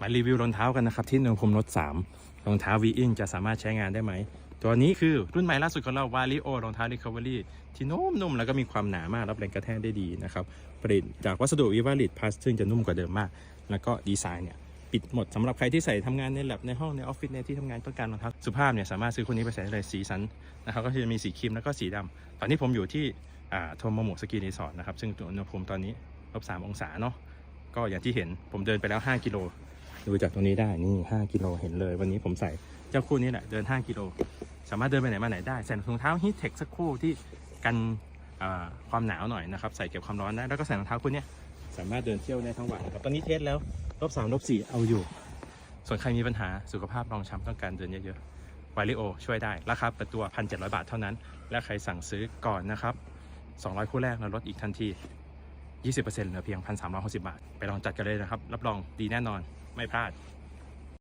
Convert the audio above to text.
มารีวิวรองเท้ากันนะครับ ที่นนพรมรถ3รองเท้า v ีอินจะสามารถใช้งานได้ไหม ตัวนี้คือรุ่นใหม่ล่าสุดของเราวาริโอรองเท้า Recovery ที่นุ่มๆแล้วก็มีความหนามากรับแรงกระแทกได้ดีนะครับผลิตจากวัสดุวิวาลิดพลาสซึ่งจะนุ่มกว่าเดิมมาก แล้วก็ดีไซน์เนี่ยปิดหมดสำหรับใครที่ใส่ทำงานในแลบในห้องในออฟฟิศในที่ทำงานต้องการรองเท้าสุภาพเนี่ยสามารถซื้อคนนี้ไปใส่ได้เลยสีสันนะครับก็จะมีสีครีมแล้วก็สีดำตอนนี้ผมอยู่ที่อ่าโทโมโมสกีรีสอร์ทนะครับซึ่งอุณหภูมิตอนนี้ลบสามองศาเนาะก็อย่างที่เห็นผมเดินไปแล้ว 5 กิโล ดูจากตรงนี้ได้นี่5กิโลเห็นเลย วันนี้ผมใส่เจ้าคู่นี้แหละเดิน 5 กิโล สามารถเดินไปไหนมาไหนได้ใส่รองเท้าฮีทเทคสักคู่ที่กันความหนาวหน่อยนะครับใส่เก็บความร้อนได้แล้วก็ใส่รองเท้าคู่นี้สามารถเดินเที่ยวได้ทั้งวันครับตอนนี้เทสแล้วลบสามลบสี่เอาอยู่ ส่วนใครมีปัญหาสุขภาพรองช้ำต้องการเดินเยอะๆวาริโอช่วยได้ราคาเปิดตัว1,700บาทเท่านั้น และใครสั่งซื้อก่อนนะครับ200คู่แรกเราลดอีกทันที 20%เหลือเพียง 1,360 บาท ไปลองจัดกันเลยนะครับ รับรองดีแน่นอน ไม่พลาด